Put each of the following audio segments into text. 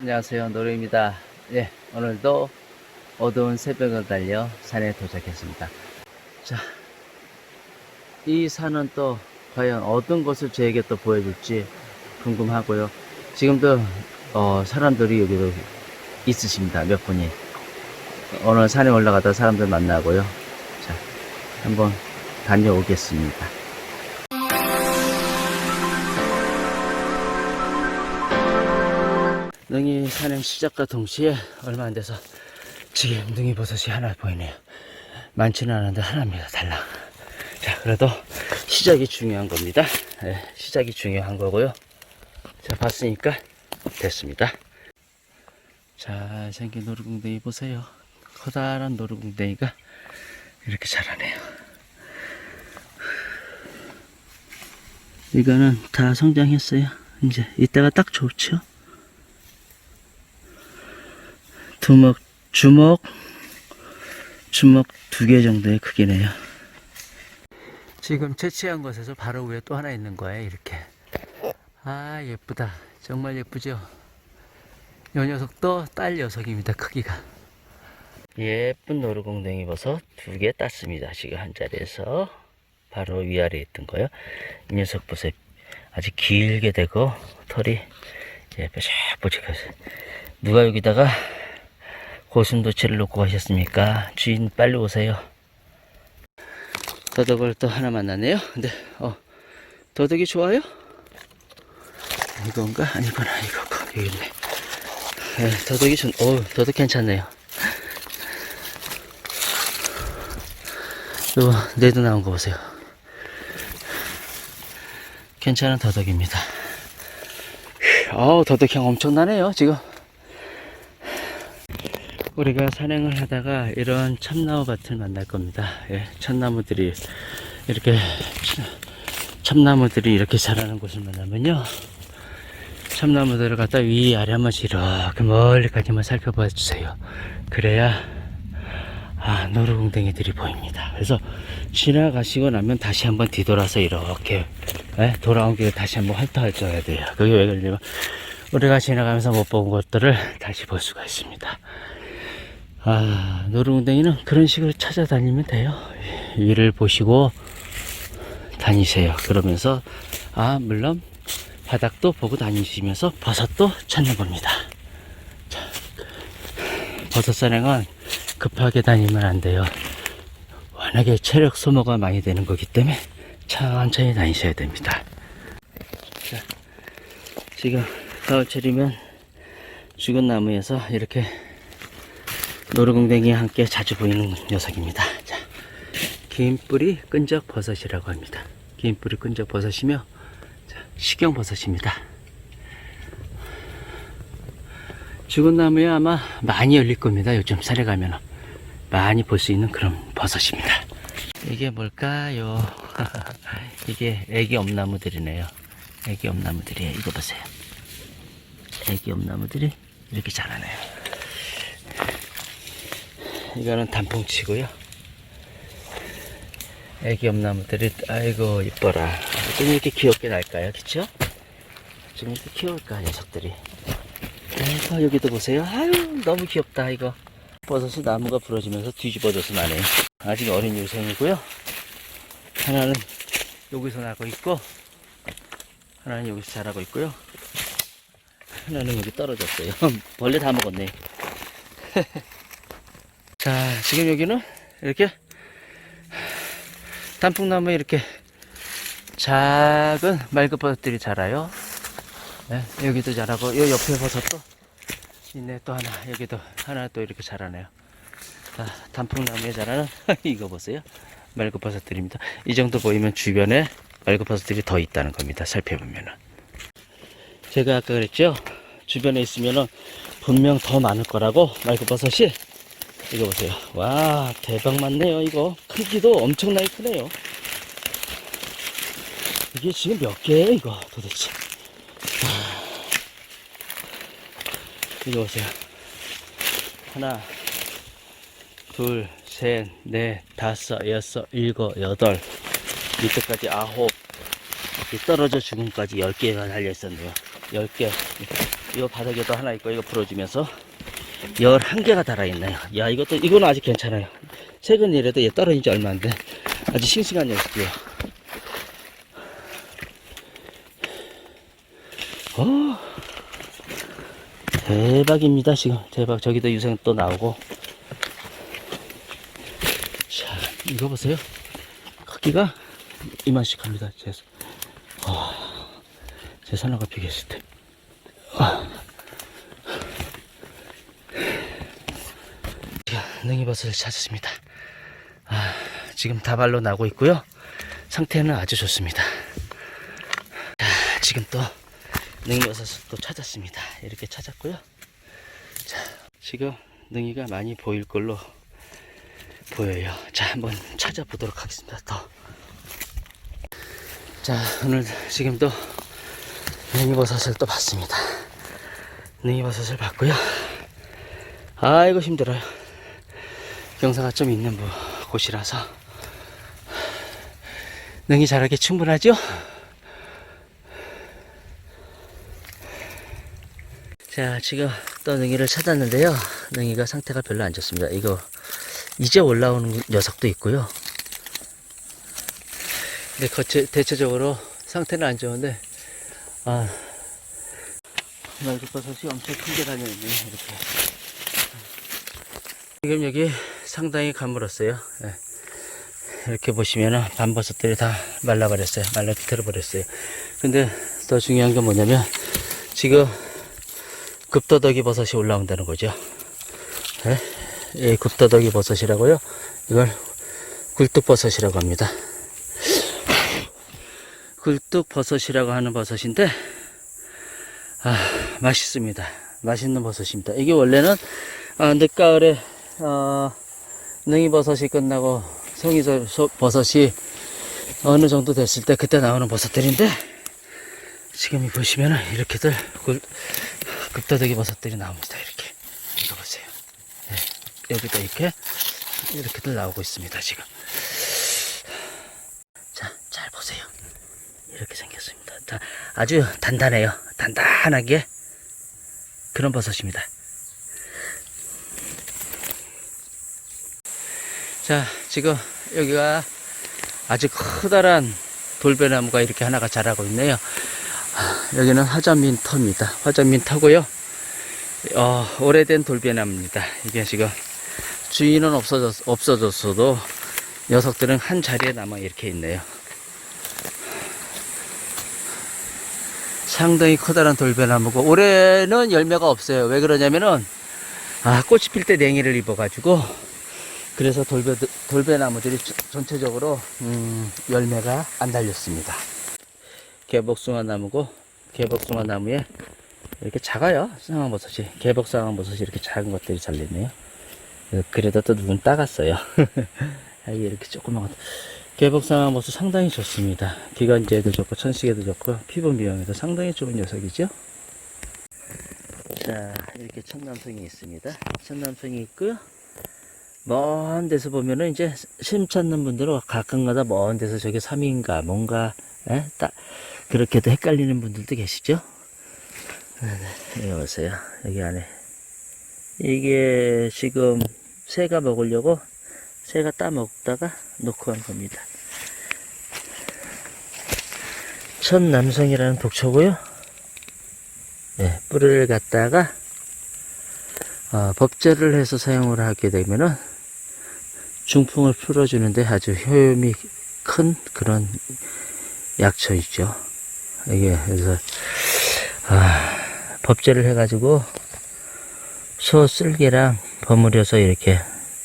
안녕하세요 노루입니다. 예 오늘도 어두운 새벽을 달려 산에 도착했습니다. 자이 산은 또 과연 어떤 것을 저에게 또 보여줄지 궁금하고요. 지금도 어, 사람들이 여기도 있으십니다 몇 분이. 오늘 산에 올라가다 사람들 만나고요. 자 한번 다녀오겠습니다 능이 산행 시작과 동시에 얼마 안 돼서 지금 능이 버섯이 하나 보이네요. 많지는 않은데 하나입니다. 달랑. 자, 그래도 시작이 중요한 겁니다. 예, 시작이 중요한 거고요. 자, 봤으니까 됐습니다. 자, 생긴 노루궁뎅이 보세요. 커다란 노루궁뎅이가 이렇게 자라네요. 이거는 다 성장했어요. 이제 이때가 딱 좋죠. 두먹, 주먹, 주먹 두 개 정도의 크기네요. 지금 채취한 곳에서 바로 위에 또 하나 있는 거예요, 이렇게. 아, 예쁘다. 정말 예쁘죠? 이 녀석도 딸 녀석입니다, 크기가. 예쁜 노루공댕이 버섯 두 개 땄습니다. 지금 한 자리에서. 바로 위아래에 있던 거요. 이 녀석 보세요. 아주 길게 되고, 털이, 예, 뾰족뾰족해서. 누가 여기다가 고슴도치를 놓고 가셨습니까? 주인 빨리 오세요. 도덕을 또 하나 만났네요. 근데 어 도덕이 좋아요? 이건가? 아니구나 이거 여기 있네. 네, 도덕이 좋. 어 도덕 괜찮네요. 이거 내도 나온 거 보세요. 괜찮은 도덕입니다. 어우 도덕향 엄청나네요 지금. 우리가 산행을 하다가 이런 참나무 밭을 만날 겁니다. 예, 참나무들이 이렇게 참나무들이 이렇게 자라는 곳을 만나면요. 참나무들을 갖다 위 아래 한 번씩 이렇게 멀리까지만 살펴봐 주세요. 그래야 아, 노루궁뎅이들이 보입니다. 그래서 지나가시고 나면 다시 한번 뒤돌아서 이렇게 예, 돌아온 길에 다시 한번 핥아줘야 돼요. 그게 왜 그러냐면 우리가 지나가면서 못 본 것들을 다시 볼 수가 있습니다. 아, 노루궁뎅이는 그런 식으로 찾아다니면 돼요. 위를 보시고 다니세요. 그러면서, 아, 물론 바닥도 보고 다니시면서 버섯도 찾는 겁니다. 자, 버섯 산행은 급하게 다니면 안 돼요. 워낙에 체력 소모가 많이 되는 거기 때문에 천천히 다니셔야 됩니다. 자, 지금 가을철이면 죽은 나무에서 이렇게 노루궁뎅이와 함께 자주 보이는 녀석입니다. 자, 긴 뿌리 끈적 버섯이라고 합니다. 긴 뿌리 끈적 버섯이며 자, 식용 버섯입니다. 죽은 나무에 아마 많이 열릴 겁니다. 요즘 산에 가면 많이 볼 수 있는 그런 버섯입니다. 이게 뭘까요? 이게 애기 엄나무들이네요. 애기 엄나무들이에요. 이거 보세요. 애기 엄나무들이 이렇게 자라네요. 이거는 단풍치고요. 애기 엄나무들이 아이고 이뻐라. 어쩜 이렇게 귀엽게 날까요, 그쵸? 좀 이렇게 키울까 녀석들이. 아이고 여기도 보세요. 아유 너무 귀엽다 이거. 버섯이 나무가 부러지면서 뒤집어져서 나네요. 아직 어린 유생이고요. 하나는 여기서 나고 있고, 하나는 여기서 자라고 있고요. 하나는 여기 떨어졌어요. 벌레 다 먹었네. 자, 지금 여기는 이렇게 단풍나무에 이렇게 작은 말급버섯들이 자라요. 네, 여기도 자라고, 요 옆에 버섯도 있네. 또 하나, 여기도 하나 또 이렇게 자라네요. 자, 단풍나무에 자라는 이거 보세요. 말급버섯들입니다. 이 정도 보이면 주변에 말급버섯들이 더 있다는 겁니다. 살펴보면은. 제가 아까 그랬죠? 주변에 있으면은 분명 더 많을 거라고 말급버섯이 이거 보세요. 와, 대박 많네요, 이거. 크기도 엄청나게 크네요. 이게 지금 몇 개예요, 이거, 도대체. 아, 이거 보세요. 하나, 둘, 셋, 넷, 다섯, 여섯, 일곱, 여덟. 밑에까지 아홉. 이 떨어져 죽음까지 열 개가 달려있었네요. 열 개. 이 바닥에도 하나 있고 이거 부러지면서 11개가 달아있네요. 야, 이것도, 이거는 아직 괜찮아요. 최근이라도 얘 떨어진 지 얼마 안 돼. 아주 싱싱한 녀석이에요. 어, 대박입니다, 지금. 대박. 저기도 유생 또 나오고. 자, 이거 보세요. 크기가 이만씩 합니다. 제, 어, 제 산나가 피겠을 때. 아. 자, 능이버섯을 찾았습니다. 아, 지금 다발로 나고 있고요. 상태는 아주 좋습니다. 자, 지금 또 능이버섯을 또 찾았습니다. 이렇게 찾았고요. 자, 지금 능이가 많이 보일 걸로 보여요. 자, 한번 찾아보도록 하겠습니다. 더. 자, 오늘 지금 또 능이버섯을 또 봤습니다. 능이버섯을 봤고요. 아이고 힘들어요. 경사가 좀 있는 부- 곳이라서 능이 자라기 충분하죠? 자, 지금 또 능이를 찾았는데요. 능이가 상태가 별로 안 좋습니다. 이거 이제 올라오는 녀석도 있고요. 근데 거체, 대체적으로 상태는 안 좋은데, 아, 날개버섯이 엄청 큰 게 달려있네, 이렇게. 지금 여기 상당히 가물었어요. 예. 이렇게 보시면은 밤버섯들이 다 말라버렸어요. 말라 비틀어버렸어요. 근데 더 중요한 게 뭐냐면, 지금 급더덕이 버섯이 올라온다는 거죠. 예? 이 굽더덕이 버섯이라고요. 이걸 굴뚝버섯이라고 합니다. 굴뚝버섯이라고 하는 버섯인데 아, 맛있습니다. 맛있는 버섯입니다. 이게 원래는 아, 늦가을에 어, 능이버섯이 끝나고 송이버섯이 어느 정도 됐을 때 그때 나오는 버섯들인데 지금 이 보시면은 이렇게들 굴, 급더덕이 버섯들이 나옵니다. 이렇게. 이거 보세요. 여기도 이렇게 이렇게들 나오고 있습니다 지금. 자 잘 보세요. 이렇게 생겼습니다. 다, 아주 단단해요. 단단하게 그런 버섯입니다 자 지금 여기가 아주 커다란 돌배나무가 이렇게 하나가 자라고 있네요 아, 여기는 화전민 터입니다 화전민 터고요 어, 오래된 돌배나무입니다 이게 지금 주인은 없어졌, 없어졌어도 녀석들은 한 자리에 남아 이렇게 있네요. 상당히 커다란 돌배나무고 올해는 열매가 없어요. 왜 그러냐면은 아 꽃이 필 때 냉이를 입어가지고 그래서 돌배 돌배나무들이 저- 전체적으로 음, 열매가 안 달렸습니다. 개복숭아 나무고 개복숭아 나무에 이렇게 작아요. 쌍황버섯이 개복쌍황버섯이 이렇게 작은 것들이 잘렸네요. 그래도 또 눈 따갔어요. 아, 이렇게 조그만 모습 상당히 좋습니다. 기관지에도 좋고, 천식에도 좋고, 피부 미용에도 상당히 좋은 녀석이죠. 자, 이렇게 천남성이 있습니다. 천남성이 있고요. 먼 데서 보면은 이제 심 찾는 분들은 가끔가다 먼 데서 저게 삼인가 뭔가 에? 딱 그렇게도 헷갈리는 분들도 계시죠. 네, 네. 여기 보세요. 여기 안에 이게 지금 새가 먹으려고 새가 따 먹다가 놓고 한 겁니다. 첫 남성이라는 독초고요. 네, 뿌리를 갖다가 어, 법제를 해서 사용을 하게 되면은 중풍을 풀어주는데 아주 효용이 큰 그런 약초이죠. 이게 그래서 아, 법제를 해가지고 소 쓸개랑 버무려서 이렇게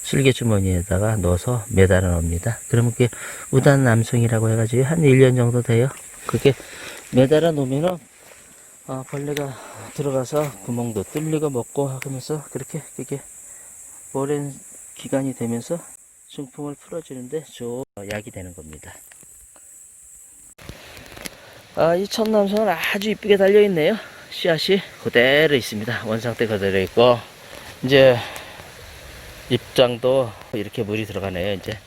쓸개 주머니에다가 넣어서 매달아 놓습니다. 그러면 그게 우단 남성이라고 해가지고 한 1년 정도 돼요. 그게 매달아 놓으면은 어, 벌레가 들어가서 구멍도 뚫리고 먹고 하면서 그렇게 그게 오랜 기간이 되면서 중풍을 풀어주는데 좋은 약이 되는 겁니다. 아, 이 천남성은 아주 이쁘게 달려있네요. 씨앗이 그대로 있습니다. 원상태 그대로 있고, 이제, 입장도 이렇게 물이 들어가네요, 이제.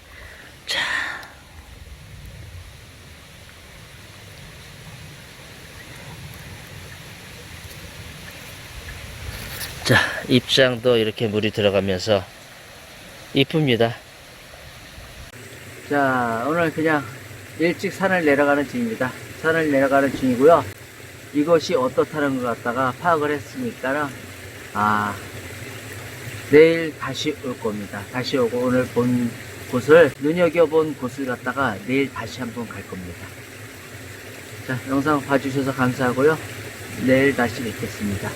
자. 자, 입장도 이렇게 물이 들어가면서 이쁩니다. 자, 오늘 그냥 일찍 산을 내려가는 중입니다. 산을 내려가는 중이고요. 이것이 어떻다는 것 갖다가 파악을 했으니까는, 아, 내일 다시 올 겁니다. 다시 오고 오늘 본 곳을, 눈여겨본 곳을 갖다가 내일 다시 한번 갈 겁니다. 자, 영상 봐주셔서 감사하고요. 내일 다시 뵙겠습니다.